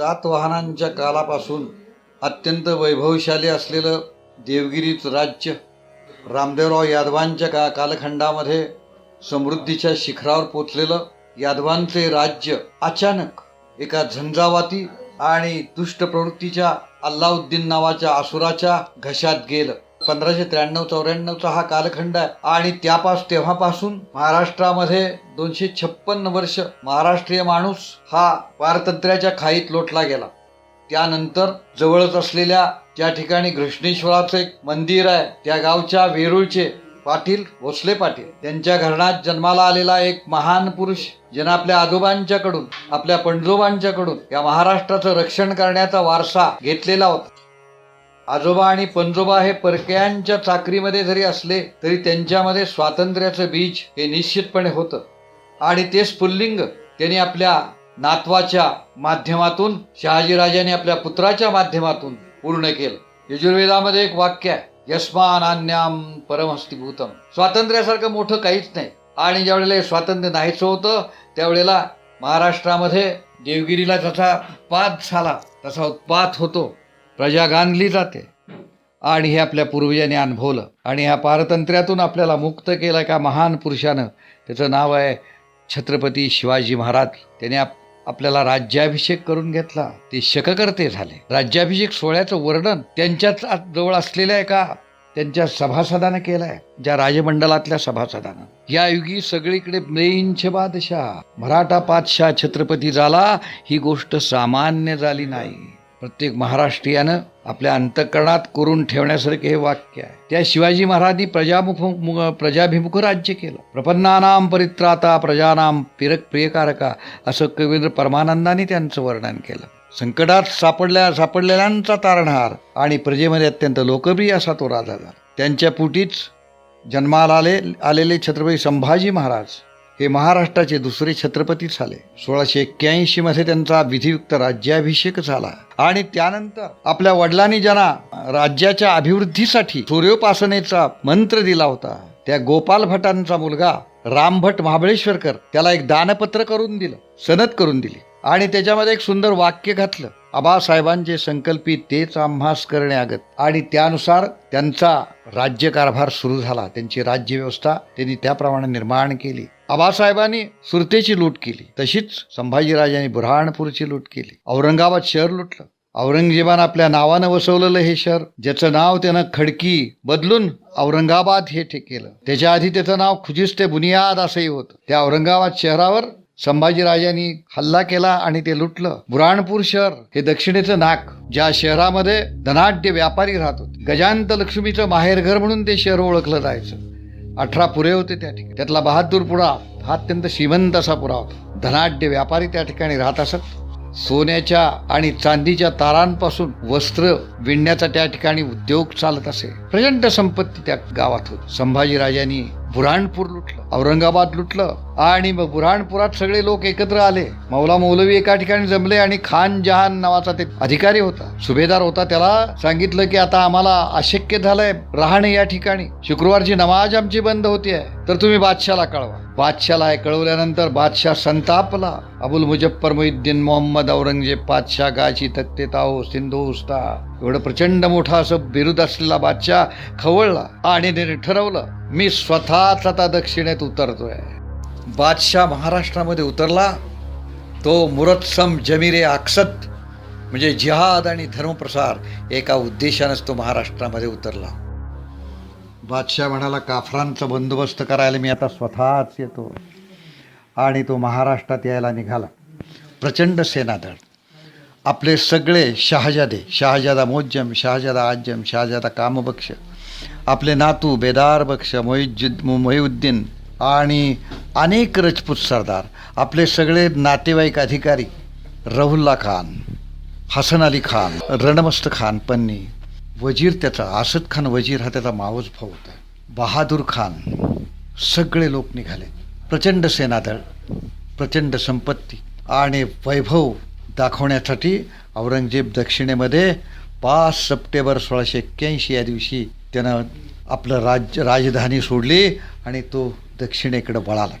सातवाहनांच्या कालापासून अत्यंत वैभवशाली असलेलं देवगिरीचं राज्य रामदेवराव यादवांच्या का कालखंडामध्ये समृद्धीच्या शिखरावर पोचलेलं यादवांचे राज्य अचानक एका झंझावाती आणि दुष्ट प्रवृत्तीच्या अल्लाउद्दीन नावाच्या असुराच्या घशात गेलं. पंधराशे त्र्याण्णव चौऱ्याण्णवचा हा कालखंड आहे. आणि त्यापास तेव्हापासून महाराष्ट्रामध्ये दोनशे छप्पन्न वर्ष महाराष्ट्रीय माणूस हा पारतंत्र्याच्या खाईत लोटला गेला. त्यानंतर जवळच असलेल्या ज्या ठिकाणी घृष्णेश्वराचं एक मंदिर आहे त्या गावच्या वेरूळचे पाटील भोसले पाटील त्यांच्या घराण्यात जन्माला आलेला एक महान पुरुष ज्यानं आपल्या आजोबांच्याकडून आपल्या पणजोबांच्याकडून या महाराष्ट्राचं रक्षण करण्याचा वारसा घेतलेला होता. आजोबा आणि पंजोबा हे परक्यांच्या चाकरीमध्ये जरी असले तरी त्यांच्यामध्ये स्वातंत्र्याचं बीज हे निश्चितपणे होतं. आणि ते स्फुल्लिंग त्यांनी आपल्या नातवाच्या माध्यमातून शहाजीराजाने आपल्या पुत्राच्या माध्यमातून पूर्ण केलं. यजुर्वेदामध्ये एक वाक्य आहे यस्मान अन्याम परमहस्तिभूतम. स्वातंत्र्यासारखं मोठं काहीच नाही. आणि ज्यावेळेला हे स्वातंत्र्य नाहीचं होतं त्यावेळेला महाराष्ट्रामध्ये देवगिरीला जसा उत्पात झाला तसा उत्पात होतो. प्रजा गांधली जाते. आणि हे आपल्या पूर्वजांनी अनुभवलं. आणि ह्या पारतंत्र्यातून आपल्याला मुक्त केलं एका महान पुरुषानं. त्याचं नाव आहे छत्रपती शिवाजी महाराज. त्याने आप आपल्याला राज्याभिषेक करून घेतला. ते शककर्ते झाले. राज्याभिषेक सोहळ्याचं वर्णन त्यांच्याच जवळ असलेल्या एका त्यांच्या सभासदानं केलंय. ज्या राजमंडळातल्या सभासदानं. या युगी सगळीकडे ब्रेंच बादशाह. मराठा पादशाह छत्रपती झाला. ही गोष्ट सामान्य झाली नाही. प्रत्येक महाराष्ट्रीयानं आपल्या अंतकरणात करून ठेवण्यासारखे हे वाक्य आहे. त्या शिवाजी महाराजांनी प्रजामुख मु- प्रजाभिमुख राज्य केलं. प्रपन्नानाम परित्राता प्रजानाम पिरक प्रियकारका असं कवींद्र परमानंदाने त्यांचं वर्णन केलं. संकटात सापडल्या सापडलेल्यांचा तारणहार आणि प्रजेमध्ये अत्यंत लोकप्रिय असा तो राजा झाला. त्यांच्या पुटीच जन्माला आले आलेले छत्रपती संभाजी महाराज हे महाराष्ट्राचे दुसरे छत्रपती झाले. सोळाशे एक्क्याऐंशी मध्ये त्यांचा विधियुक्त राज्याभिषेक झाला. आणि त्यानंतर आपल्या वडिलांनी ज्यांना राज्याच्या अभिवृद्धीसाठी सूर्योपासनेचा मंत्र दिला होता त्या गोपाल भटांचा मुलगा रामभट महाबळेश्वरकर त्याला एक दानपत्र करून दिलं सनद करून दिली. आणि त्याच्यामध्ये एक सुंदर वाक्य घातलं आबासाहेबांचे संकल्पित तेच आम्हास आगत. आणि त्यानुसार त्यांचा राज्यकारभार सुरू झाला. त्यांची राज्यव्यवस्था त्यांनी त्याप्रमाणे निर्माण केली. आबासाहेबांनी सुरतेची लूट केली. तशीच संभाजीराजांनी बुरहाणपूरची लूट केली. औरंगाबाद शहर लुटलं. औरंगजेबानं आपल्या नावानं वसवलेलं हे शहर ज्याचं नाव त्यानं खडकी बदलून औरंगाबाद हे ठे केलं. त्याच्या आधी त्याचं नाव खुजिस्ते बुनियाद असंही होतं. त्या औरंगाबाद शहरावर संभाजीराजांनी हल्ला केला आणि ते लुटलं. बुराणपूर शहर हे दक्षिणेचं नाक ज्या शहरामध्ये धनाढ्य व्यापारी राहत होते. गजांत लक्ष्मीचं माहेरघर म्हणून ते शहर ओळखलं जायचं. अठरा पुरे होते त्या ठिकाणी. त्यातला बहादूर पुरा हा अत्यंत श्रीमंत असा पुरा होता. धनाढ्य व्यापारी त्या ठिकाणी राहत असत. सोन्याच्या आणि चांदीच्या तारांपासून वस्त्र विणण्याचा त्या ठिकाणी उद्योग चालत असे. प्रचंड संपत्ती त्या गावात होती. संभाजीराजांनी बुऱ्हाणपूर लुटलं औरंगाबाद लुटलं आणि मग बुऱ्हाणपुरात सगळे लोक एकत्र आले. मौला मौलवी एका ठिकाणी जमले आणि खान जहान नावाचा ते अधिकारी होता. सुभेदार होता त्याला. सांगितलं की आता आम्हाला अशक्य झालंय राहणे या ठिकाणी. शुक्रवारची नमाज आमची बंद होती आहे तर तुम्ही बादशाला कळवा. बादशाला हे कळवल्यानंतर बादशाह संतापला. अबुल मुजफ्फर मोहिद्दीन मोहम्मद औरंगजेब बादशाह गाची तक्ते ताओ सिंधू उस्ता. एवढं प्रचंड मोठा असं बिरुद असलेला बादशाह खवळला आणि ठरवलं मी स्वतःच आता दक्षिणेत उतरतोय. बादशाह महाराष्ट्रामध्ये उतरला तो मुरत्सम जमीरे आक्सत म्हणजे जिहाद आणि धर्मप्रसार एका उद्देशानंच तो महाराष्ट्रामध्ये उतरला. बादशाह म्हणाला काफरांचा बंदोबस्त करायला मी आता स्वतःच येतो. आणि तो महाराष्ट्रात यायला निघाला. प्रचंड सेनादळ. आपले सगळे शहाजादे शहाजादा मोज्जम शहाजादा आज्जम शहाजादा कामबक्ष आपले नातू बेदार बक्ष मोहिजुद मोहिउद्दीन आणि अनेक रजपूत सरदार आपले सगळे नातेवाईक अधिकारी रहुल्ला खान हसन अली खान रणमस्त खान पन्नी वजीर त्याचा आसद खान वजीर हा त्याचा मावस भाऊ होता. बहादूर खान सगळे लोक निघाले. प्रचंड सेनादळ प्रचंड संपत्ती आणि वैभव दाखवण्यासाठी औरंगजेब दक्षिणेमध्ये पाच सप्टेंबर सोळाशे एक्क्याऐंशी या दिवशी त्यानं आपलं राज्य राजधानी सोडली आणि तो दक्षिणेकडं वळाला.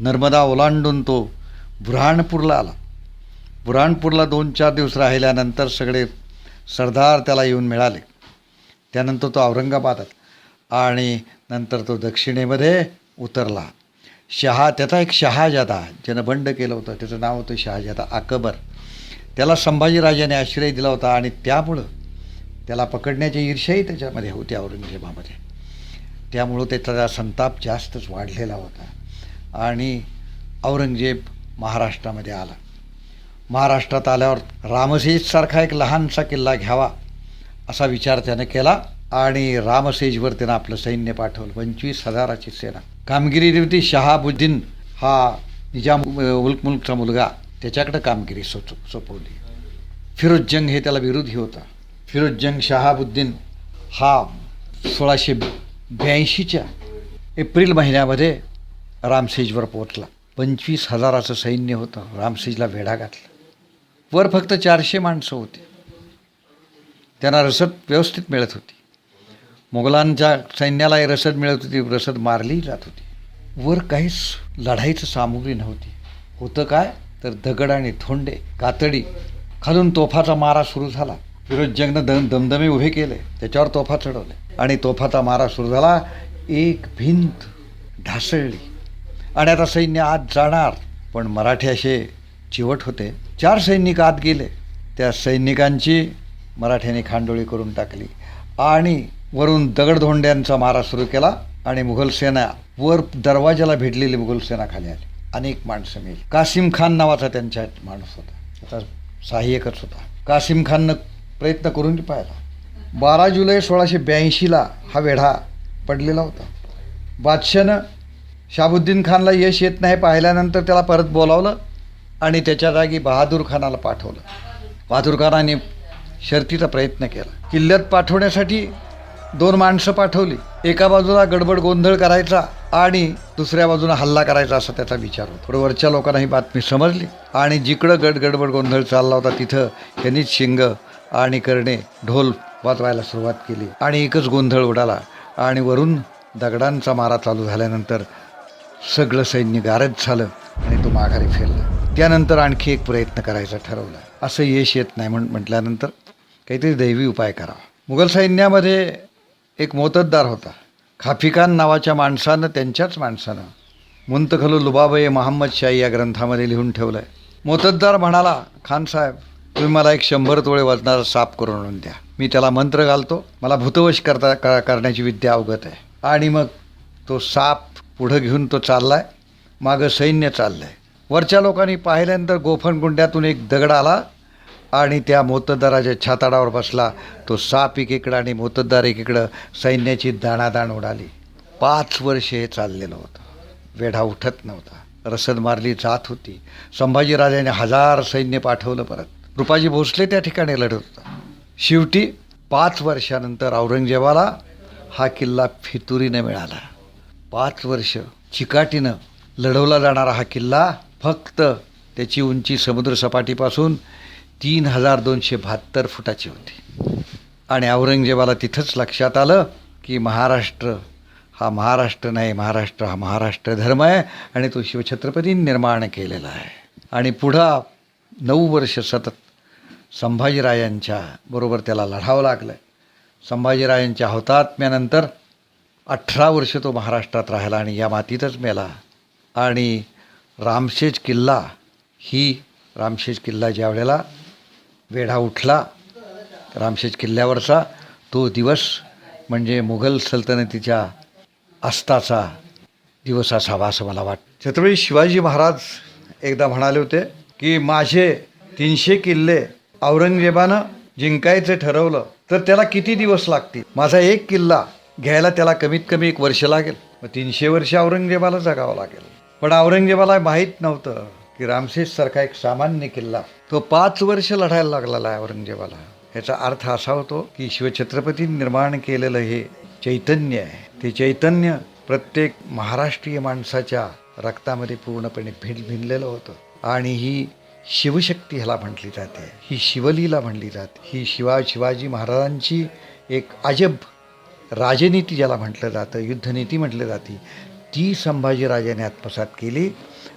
नर्मदा ओलांडून तो बुऱ्हाणपूरला आला. बुऱ्हाणपूरला दोन चार दिवस राहिल्यानंतर सगळे सरदार त्याला येऊन मिळाले. त्यानंतर तो औरंगाबादात आणि नंतर तो दक्षिणेमध्ये उतरला. शहा त्याचा एक शहाजादा ज्यानं बंड केलं होतं त्याचं नाव होतं शहाजादा अकबर. त्याला संभाजीराजाने आश्रय दिला होता आणि त्यामुळं त्याला पकडण्याची ईर्ष्याही त्याच्यामध्ये होती औरंगजेबामध्ये. त्यामुळं त्याचा संताप जास्तच वाढलेला होता. आणि औरंगजेब महाराष्ट्रामध्ये आला. महाराष्ट्रात आल्यावर रामसेजसारखा एक लहानसा किल्ला घ्यावा असा विचार त्याने केला आणि रामसेजवर त्यानं आपलं सैन्य पाठवलं. पंचवीस हजाराची सेना. कामगिरी होती शहाबुद्दीन हा निजाम उल्क मुल्कचा मुलगा त्याच्याकडं कामगिरी सोच सोपवली. फिरोजजंग हे त्याला विरोधी होता. फिरोजजंग शहाबुद्दीन हा सोळाशे ब्याऐंशीच्या एप्रिल महिन्यामध्ये रामसेजवर पोहोचला. पंचवीस हजाराचं सैन्य होतं. रामसेजला वेढा घातला. वर फक्त चारशे माणसं होती. त्यांना रसद व्यवस्थित मिळत होती. मुघलांच्या सैन्यालाही रसद मिळत होती. रसद मारली जात होती. वर काहीच लढाईचं सामुग्री नव्हती. होतं काय? तर दगड आणि थोंडे कातडी. खालून तोफाचा मारा सुरू झाला. फिरोज जंगनं दम दमदमे उभे केले. त्याच्यावर तोफा चढवले. आणि तोफाचा मारा सुरू झाला. एक भिंत ढासळली. आणि आता सैन्य आत जाणार. पण मराठी असे चिवट होते. चार सैनिक आत गेले. त्या सैनिकांची मराठ्याने खांडोळी करून टाकली. आणि वरून दगडधोंड्यांचा मारा सुरू केला. आणि मुघल सेना वर दरवाजाला भेटलेली मुघल सेना खाली आली. अनेक माणसं मिळली. कासिम खान नावाचा त्यांच्यात माणूस होता. त्याचा सहाय्यकच होता. कासिम खाननं प्रयत्न करून पाहिला बारा जुलै सोळाशे ब्याऐंशीला हा वेढा पडलेला होता. बादशानं शाबुद्दीन खानला यश येत नाही पाहिल्यानंतर त्याला परत बोलावलं आणि त्याच्या जागी बहादूर खानाला पाठवलं. बहादूर खानाने शर्तीचा प्रयत्न केला. किल्ल्यात पाठवण्यासाठी दोन माणसं पाठवली. एका बाजूला गडबड गोंधळ करायचा आणि दुसऱ्या बाजूला हल्ला करायचा असा त्याचा विचार होता. थोडं वरच्या लोकांना ही बातमी समजली. आणि जिकडं गड गडबड गोंधळ चालला होता तिथं त्यांनीच शिंग आणि करणे ढोल वाजवायला सुरुवात केली. आणि एकच गोंधळ उडाला. आणि वरून दगडांचा मारा चालू झाल्यानंतर सगळं सैन्य गारज झालं आणि तो माघारी फिरला. त्यानंतर आणखी एक प्रयत्न करायचा ठरवला. असं यश येत नाही म्हण म्हटल्यानंतर काहीतरी दैवी उपाय करावा मुघल सैन्यामध्ये एक मोतद्दार होता. खाफिकान नावाच्या माणसानं त्यांच्याच माणसानं मुंतखलू लुबाबये मोहम्मद शाही या ग्रंथामध्ये लिहून ठेवलं आहे मोतद्दार म्हणाला खानसाहेब तुम्ही मला एक शंभर तोळे वजनाचा साप करून आणून द्या. मी त्याला मंत्र घालतो. मला भूतवश करता कर- करण्याची विद्या अवगत आहे. आणि मग तो साप पुढं घेऊन तो चाललाय. मागं सैन्य चाललंय. वरच्या लोकांनी पाहिल्यानंतर गोफणकुंड्यातून एक दगड आला आणि त्या मोतद्दाराच्या छाताडावर बसला. तो साप एकीकडं आणि मोतद्दार एकीकडं सैन्याची दाणादाण उडाली. पाच वर्षे हे चाललेलं होतं. वेढा उठत नव्हता. रसद मारली जात होती. संभाजीराजाने हजार सैन्य पाठवलं परत. रुपाजी भोसले त्या ठिकाणी लढत. होता शेवटी पाच वर्षानंतर औरंगजेबाला हा किल्ला फितुरीने मिळाला. पाच वर्ष चिकाटीनं लढवला जाणारा हा किल्ला फक्त त्याची उंची समुद्रसपाटीपासून तीन हजार दोनशे बहात्तर फुटाची होती. आणि औरंगजेबाला तिथंच लक्षात आलं की महाराष्ट्र हा महाराष्ट्र नाही महाराष्ट्र हा महाराष्ट्र धर्म आहे आणि तो शिवछत्रपतींनी निर्माण केलेला आहे. आणि पुढं नऊ वर्ष सतत संभाजीरायांच्या बरोबर त्याला लढावं लागलं. संभाजीरायांच्या हौतात्म्यानंतर अठरा वर्ष तो महाराष्ट्रात राहिला आणि या मातीतच मेला. आणि रामशेज किल्ला ही रामशेज किल्ला ज्या वेळेला वेढा उठला रामशेज किल्ल्यावरचा तो दिवस म्हणजे मुघल सल्तनतीच्या अस्ताचा दिवस असावा असं मला वाटतं छत्रपती शिवाजी महाराज एकदा म्हणाले होते की माझे तीनशे किल्ले औरंगजेबानं जिंकायचं ठरवलं तर त्याला किती दिवस लागतील? माझा एक किल्ला घ्यायला त्याला कमीत कमी एक वर्ष लागेल. मग तीनशे वर्ष औरंगजेबाला जगावं लागेल. पण औरंगजेबाला माहीत नव्हतं की रामसेस सारखा एक सामान्य किल्ला तो पाच वर्ष लढायला लागलेला आहे औरंगजेबाला. ह्याचा अर्थ असा होतो की शिवछत्रपती निर्माण केलेलं हे चैतन्य आहे. ते चैतन्य प्रत्येक महाराष्ट्रीय माणसाच्या रक्तामध्ये पूर्णपणे भिन भिनलेलं होतं. आणि ही शिवशक्ती ह्याला म्हटली जाते. ही शिवलीला म्हणली जाते. ही शिवा शिवाजी महाराजांची एक अजब राजनीती ज्याला म्हटलं जातं युद्धनीती म्हटली जाते ती संभाजीराजाने आत्मसात केली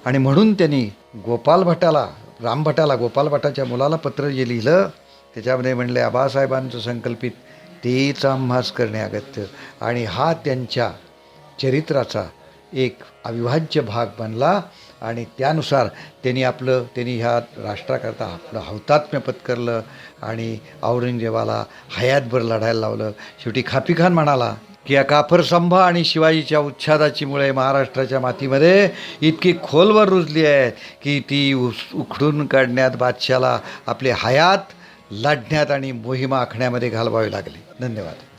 आणि म्हणून त्यांनी गोपाल भटाला रामभटाला गोपाल भटाच्या मुलाला पत्र जे लिहिलं त्याच्यामध्ये म्हणले आबासाहेबांचं संकल्पित तेच आम्हास करणे अगत्य. आणि हा त्यांच्या चरित्राचा एक अविभाज्य भाग बनला. आणि त्यानुसार त्यांनी आपलं त्यांनी ह्या राष्ट्राकरता आपलं हौतात्म्य पत्करलं आणि औरंगजेबाला हयातभर लढायला लावलं. शेवटी खापीखान म्हणाला की या काफरसंभा आणि शिवाजीच्या उच्छादाची मुळे महाराष्ट्राच्या मातीमध्ये इतकी खोलवर रुजली आहे की ती उस उखडून काढण्यात बादशाला आपले हयात लढण्यात आणि मोहिमा आखण्यामध्ये घालवावी लागली. धन्यवाद.